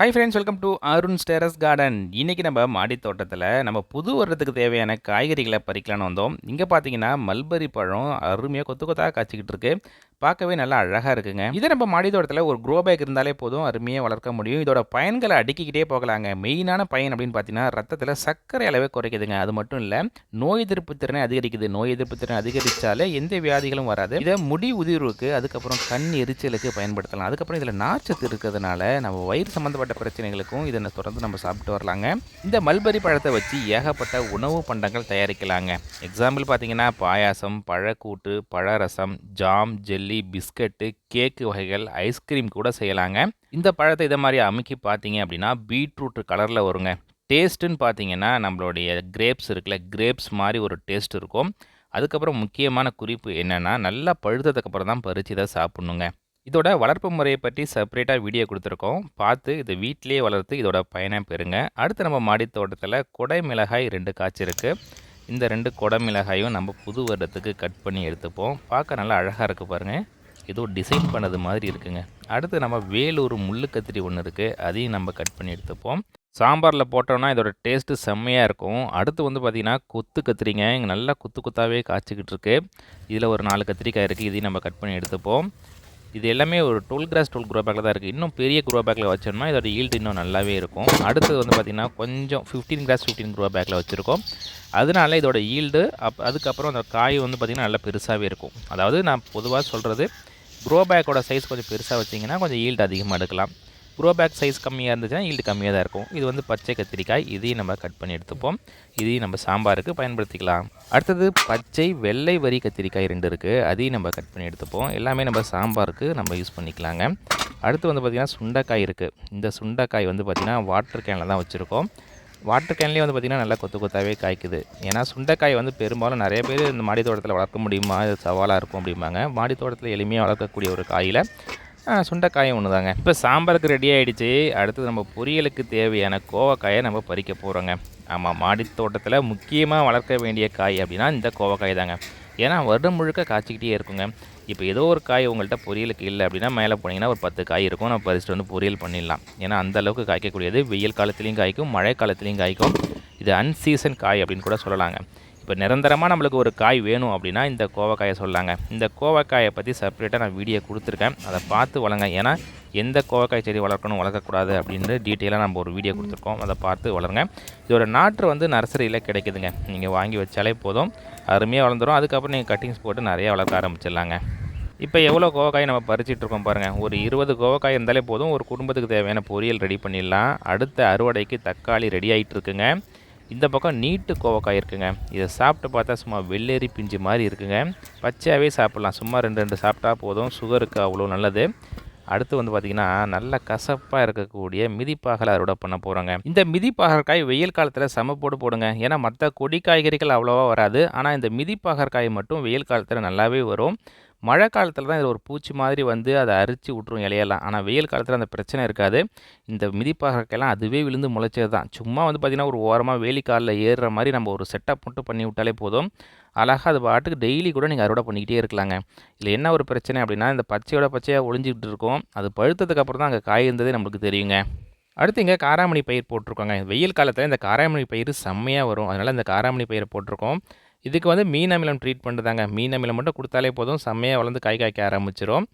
Hi friends welcome to Arun terrace garden இன்றைக்கி நம்ம மாடி தோட்டத்தில் நம்ம புது வருடத்துக்கு தேவையான காய்கறிகளை பறிக்கலான்னு வந்தோம். இங்கே பார்த்தீங்கன்னா மல்பரி பழம் அருமையாக கொத்து கொத்தாக காய்ச்சிக்கிட்டு இருக்குது பார்க்கவே நல்லா அழகாக இருக்குங்க. இதை நம்ம மாடி தோட்டத்தில் ஒரு க்ரோ பேக் இருந்தாலே போதும் அருமையாக வளர்க்க முடியும். இதோட பயன்களை அடுக்கிக்கிட்டே போகலாங்க. மெயினான பயன் அப்படின்னு பார்த்தீங்கன்னா ரத்தத்தில் சர்க்கரை அளவே குறைக்குதுங்க. அது மட்டும் இல்லை நோய் எதிர்ப்பு திறனை அதிகரிக்குது. நோய் எதிர்ப்பு திறன் அதிகரித்தாலே எந்த வியாதிகளும் வராது. இதை முடி உதிர்வுக்கு அதுக்கப்புறம் கண் எரிச்சலுக்கு பயன்படுத்தலாம். அதுக்கப்புறம் இதில் நார்ச்சத்து இருக்கிறதுனால நம்ம வயிறு சம்மந்தப்பட்ட பிரச்சனைகளுக்கும் இதை தொடர்ந்து நம்ம சாப்பிட்டு வரலாங்க. இந்த மல்பரி பழத்தை வச்சு ஏகப்பட்ட உணவு பண்டங்கள் தயாரிக்கலாங்க. எக்ஸாம்பிள் பார்த்தீங்கன்னா பாயாசம் பழக்கூட்டு பழரசம் ஜாம் ஜெல்லி பிஸ்கட்டு கேக்கு வகைகள் ஐஸ்கிரீம் கூட செய்யலாங்க. இந்த பழத்தை இதை மாதிரி அமுக்கி பார்த்தீங்க அப்படின்னா பீட்ரூட் கலரில் வருங்க. டேஸ்ட்டுன்னு பார்த்தீங்கன்னா நம்மளுடைய கிரேப்ஸ் இருக்குல்ல கிரேப்ஸ் மாதிரி ஒரு டேஸ்ட் இருக்கும். அதுக்கப்புறம் முக்கியமான குறிப்பு என்னென்னா நல்லா பழுத்ததுக்கப்புறம் தான் பறித்து இதை சாப்பிட்ணுங்க. இதோட வளர்ப்பு முறையை பற்றி செப்பரேட்டாக வீடியோ கொடுத்துருக்கோம். பார்த்து இதை வீட்டிலேயே வளர்த்து இதோட பயனை பெறுங்க. அடுத்து நம்ம மாடி தோட்டத்தில் கொடை மிளகாய் ரெண்டு காய்ச்சிருக்கு. இந்த ரெண்டு குடமிளகாயும் நம்ம புது வருடத்துக்கு கட் பண்ணி எடுத்துப்போம். பார்க்க நல்லா அழகாக இருக்குது பாருங்கள் ஏதோ டிசைன் பண்ணது மாதிரி இருக்குங்க. அடுத்து நம்ம வேலூர் முள்ளு கத்திரி ஒன்று இருக்குது அதையும் நம்ம கட் பண்ணி எடுத்துப்போம். சாம்பாரில் போட்டோம்னா இதோட டேஸ்ட்டு செம்மையாக இருக்கும். அடுத்து வந்து பார்த்திங்கன்னா கொத்து கத்திரிங்க. இங்கே நல்லா குத்து குத்தாவே காய்ச்சிக்கிட்டு இருக்கு. இதில் ஒரு நாலு கத்திரிக்காய் இருக்குது இதையும் நம்ம கட் பண்ணி எடுத்துப்போம். இது எல்லாமே ஒரு டுவெல் கிராஸ் டுவெல் குரோ பேக்கில் தான் இருக்குது இன்னும் பெரிய குரோ பேக்கில் வச்சோம்னா இதோட ஈல்டு இன்னும் நல்லாவே இருக்கும். அடுத்தது வந்து பார்த்திங்கன்னா கொஞ்சம் ஃபிஃப்டீன் கிராஸ் ஃபிஃப்டீன் குரோ பேக்கில் வச்சுருக்கோம். அதனால இதோட ஈல்டு அப் அதுக்கப்புறம் அந்த காய் வந்து பார்த்திங்கன்னா நல்லா பெருசாகவே இருக்கும். அதாவது நான் பொதுவாக சொல்கிறது குரோ பேக்கோட சைஸ் கொஞ்சம் பெருசாக வச்சிங்கன்னா கொஞ்சம் ஈல்டு அதிகமாக எடுக்கலாம். குரோ பேக் சைஸ் கம்மியாக இருந்துச்சுன்னா ஈல்டு கம்மியாக தான் இருக்கும். இது வந்து பச்சை கத்திரிக்காய். இதையும் நம்ம கட் பண்ணி எடுத்துப்போம். இதையும் நம்ம சாம்பாருக்கு பயன்படுத்திக்கலாம். அடுத்தது பச்சை வெள்ளை வரி கத்திரிக்காய் ரெண்டு இருக்குது அதையும் நம்ம கட் பண்ணி எடுத்துப்போம். எல்லாமே நம்ம சாம்பாருக்கு நம்ம யூஸ் பண்ணிக்கலாங்க. அடுத்து வந்து பார்த்திங்கன்னா சுண்டைக்காய் இருக்குது இந்த சுண்டைக்காய் வந்து பார்த்திங்கன்னா வாட்டர் கேனில் தான் வச்சுருக்கோம். வாட்டர் கேன்லேயே வந்து பார்த்திங்கன்னா நல்லா கொத்து கொத்தாவே காய்க்குது. ஏன்னா சுண்டைக்காய் வந்து பெரும்பாலும் நிறைய பேர் இந்த மாடி தோட்டத்தில் வளர்க்க முடியுமா? இது சவாலாக இருக்கும் அப்படிம்பாங்க. மாடி தோட்டத்தில் எளிமையாக வளர்க்கக்கூடிய ஒரு காயில் சுண்டைக்காயும் ஒன்று தாங்க இப்போ சாம்பாருக்கு ரெடி ஆகிடுச்சு அடுத்தது நம்ம பொரியலுக்கு தேவையான கோவக்காயை நம்ம பறிக்க போகிறோங்க ஆமாம் மாடி தோட்டத்தில் முக்கியமாக வளர்க்க வேண்டிய காய் அப்படின்னா இந்த கோவக்காய் தாங்க ஏன்னா வருடம் முழுக்க காய்ச்சிக்கிட்டே இருக்குங்க. இப்போ ஏதோ ஒரு காய் உங்கள்கிட்ட பொரியலுக்கு இல்லை அப்படின்னா மேலே போனீங்கன்னா ஒரு பத்து காய் இருக்கும். நம்ம பறிச்சுட்டு வந்து பொரியல் பண்ணிடலாம். ஏன்னா அந்த அளவுக்கு காய்க்கக்கூடியது. வெயில் காலத்துலேயும் காய்க்கும் மழை காலத்துலேயும் காய்க்கும். இது அன்சீசன் காய் அப்படின்னு கூட சொல்லலாங்க. இப்போ நிரந்தரமாக நம்மளுக்கு ஒரு காய் வேணும் அப்படின்னா இந்த கோவக்காயை சொல்லாங்க. இந்த கோவக்காயை பற்றி செப்பரேட்டாக நான் வீடியோ கொடுத்துருக்கேன். அதை பார்த்து வளங்க ஏன்னா எந்த கோவக்காய் செடி வளர்க்கணும் வளர்க்கக்கூடாது அப்படின்னு டீட்டெயிலாக நம்ம ஒரு வீடியோ கொடுத்துருக்கோம். அதை பார்த்து வளருங்க. இதோட நாற்று வந்து நர்சரியில் கிடைக்குதுங்க. நீங்கள் வாங்கி வச்சாலே போதும். அருமையாக வளர்ந்துடும் அதுக்கப்புறம் நீங்கள் கட்டிங்ஸ் போட்டு நிறையா வளர்க்க ஆரம்பிச்சிடலாங்க. இப்போ எவ்வளோ கோவக்காய் நம்ம பறிச்சிட்டு இருக்கோம் பாருங்கள் ஒரு இருபது கோவக்காய் இருந்தாலே போதும். ஒரு குடும்பத்துக்கு தேவையான பொரியல் ரெடி பண்ணிடலாம். அடுத்த அறுவடைக்கு தக்காளி ரெடி ஆகிட்டு இருக்குங்க. இந்த பக்கம் நீட்டு கோவக்காய் இருக்குங்க. இதை சாப்பிட்டு பார்த்தா சும்மா வெள்ளேரி பிஞ்சு மாதிரி இருக்குங்க. பச்சையாகவே சாப்பிட்லாம். சும்மா ரெண்டு ரெண்டு சாப்பிட்டா போதும். சுகருக்கு அவ்வளோ நல்லது. அடுத்து வந்து பார்த்திங்கன்னா நல்ல கசப்பாக இருக்கக்கூடிய மிதிப்பாகலை அறுவடை பண்ண போகிறோங்க இந்த மிதிப்பாகற்காய் வெயில் காலத்தில் சமப்போடு போடுங்க. ஏன்னா மற்ற கொடி காய்கறிகள் அவ்வளோவா வராது. ஆனால் இந்த மிதிப்பாகற்காய் மட்டும் வெயில் காலத்தில் நல்லாவே வரும். மழை காலத்தில் தான் இதில் ஒரு பூச்சி மாதிரி வந்து அதை அரித்து விட்ரும் இலையெல்லாம். ஆனால் வெயில் காலத்தில் அந்த பிரச்சனை இருக்காது. இந்த மிதிப்பாகக்கெல்லாம் அதுவே விழுந்து முளைச்சது தான். சும்மா வந்து பார்த்திங்கன்னா ஒரு ஓரமாக வேலி காலில் ஏறுற மாதிரி நம்ம ஒரு செட்டப் மட்டும் பண்ணி விட்டாலே போதும். அழகாக அது பாட்டுக்கு டெய்லி கூட நீங்கள் அறுவடை பண்ணிக்கிட்டே இருக்கலாங்க. இதில் என்ன ஒரு பிரச்சனை அப்படின்னா இந்த பச்சையோட பச்சையாக ஒழிஞ்சிக்கிட்டு இருக்கும். அது பழுத்ததுக்கு அப்புறம் தான் அங்கே காய் இருந்ததே நம்மளுக்கு தெரியுங்க. அடுத்து இங்கே காராமணி பயிர் போட்டிருக்கோங்க. வெயில் காலத்தில் இந்த காராமணி பயிர் செம்மையாக வரும். அதனால் இந்த காராமணி பயிரை போட்டிருக்கோம். இதுக்கு வந்து மீன் அமிலம் ட்ரீட் பண்ணுறதாங்க மீன் அமிலம் மட்டும் கொடுத்தாலே போதும். செம்மையாக வளர்ந்து காய் காய்க்க ஆரம்பிச்சிடும்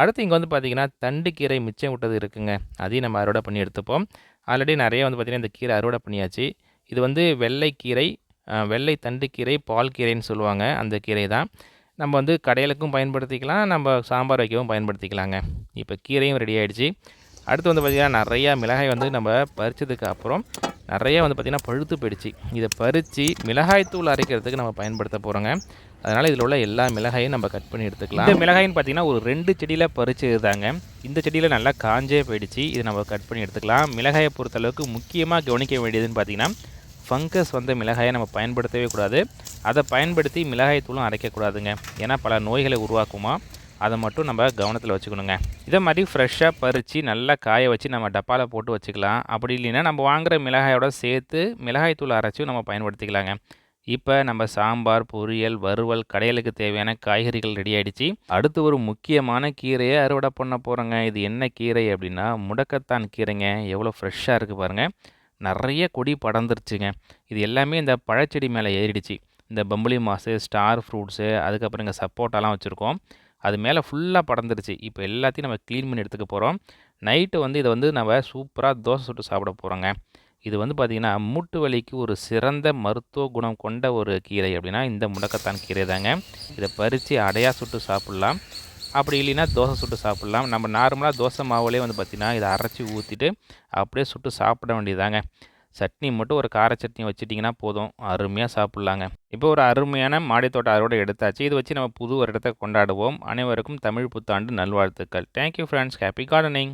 அடுத்து இங்கே வந்து பார்த்திங்கன்னா தண்டு கீரை மிச்சம் விட்டது இருக்குங்க. அதையும் நம்ம அறுவடை பண்ணி எடுத்துப்போம். ஆல்ரெடி நிறைய வந்து பார்த்திங்கன்னா இந்த கீரை அறுவடை பண்ணியாச்சு. இது வந்து வெள்ளைக்கீரை வெள்ளை தண்டு கீரை பால் கீரைன்னு சொல்லுவாங்க. அந்த கீரை தான். நம்ம வந்து கடையிலுக்கும் பயன்படுத்திக்கலாம். நம்ம சாம்பார் வைக்கவும் பயன்படுத்திக்கலாங்க. இப்போ கீரையும் ரெடி ஆகிடுச்சு அடுத்து வந்து பார்த்திங்கன்னா நிறையா மிளகாய் வந்து நம்ம பறித்ததுக்கு அப்புறம் நிறைய வந்து பார்த்திங்கன்னா பழுத்து போயிடுச்சு. இதை பறித்து மிளகாய் தூள் அரைக்கிறதுக்கு நம்ம பயன்படுத்த போகிறோங்க அதனால் இதில் உள்ள எல்லா மிளகாயும் நம்ம கட் பண்ணி எடுத்துக்கலாம். இந்த மிளகாயின்னு பார்த்திங்கன்னா ஒரு ரெண்டு செடியில் பறிச்சது தாங்க இந்த செடியில் நல்லா காஞ்சே போயிடுச்சு. இதை நம்ம கட் பண்ணி எடுத்துக்கலாம். மிளகாயை பொறுத்தளவுக்கு முக்கியமாக கவனிக்க வேண்டியதுன்னு பார்த்திங்கன்னா ஃபங்கஸ் வந்த மிளகாயை நம்ம பயன்படுத்தவே கூடாது. அதை பயன்படுத்தி மிளகாய் தூளும் அரைக்கக்கூடாதுங்க. ஏன்னா பல நோய்களை உருவாக்குமா. அதை மட்டும் நம்ம கவனத்தில் வச்சுக்கணுங்க. இதை மாதிரி ஃப்ரெஷ்ஷாக பறித்து நல்லா காய வச்சு நம்ம டப்பாவில் போட்டு வச்சுக்கலாம். அப்படி இல்லைன்னா நம்ம வாங்குகிற மிளகாயோட சேர்த்து மிளகாய் தூள் அரைச்சும் நம்ம பயன்படுத்திக்கலாங்க. இப்போ நம்ம சாம்பார் பொரியல் வறுவல் கடையலுக்கு தேவையான காய்கறிகள் ரெடி ஆகிடுச்சு அடுத்து ஒரு முக்கியமான கீரையை அறுவடை பண்ண போகிறோங்க இது என்ன கீரை அப்படின்னா முடக்கத்தான் கீரைங்க. எவ்வளோ ஃப்ரெஷ்ஷாக இருக்குது பாருங்கள் நிறைய கொடி படர்ந்துருச்சுங்க. இது எல்லாமே இந்த பழச்செடி மேலே ஏறிடுச்சு. இந்த பம்புளி மாசு ஸ்டார் ஃப்ரூட்ஸு அதுக்கப்புறம் இங்கே சப்போட்டாலாம் வச்சுருக்கோம். அது மேலே ஃபுல்லாக படர்ந்துருச்சு. இப்போ எல்லாத்தையும் நம்ம க்ளீன் பண்ணி எடுத்துக்க போகிறோம் நைட்டு வந்து இதை வந்து நம்ம சூப்பராக தோசை சுட்டு சாப்பிட போகிறோங்க இது வந்து பார்த்திங்கன்னா மூட்டு வலிக்கு ஒரு சிறந்த மருத்துவ குணம் கொண்ட ஒரு கீரை அப்படின்னா இந்த முடக்கத்தான் கீரை தாங்க இதை பறித்து அடையாக சுட்டு சாப்பிட்லாம். அப்படி இல்லைன்னா தோசை சுட்டு சாப்பிட்லாம். நம்ம நார்மலாக தோசை மாவுலேயே வந்து பார்த்திங்கன்னா இதை அரைச்சி ஊற்றிட்டு அப்படியே சுட்டு சாப்பிட வேண்டியதாங்க சட்னி மட்டும் ஒரு கார சட்னி வச்சிட்டிங்கன்னா போதும். அருமையாக சாப்பிட்லாங்க. இப்போ ஒரு அருமையான மாடித்தோட்ட அறுவடை எடுத்தாச்சு. இது வச்சு நம்ம புது வருடத்தை கொண்டாடுவோம். அனைவருக்கும் தமிழ் புத்தாண்டு நல்வாழ்த்துக்கள். Thank you friends happy gardening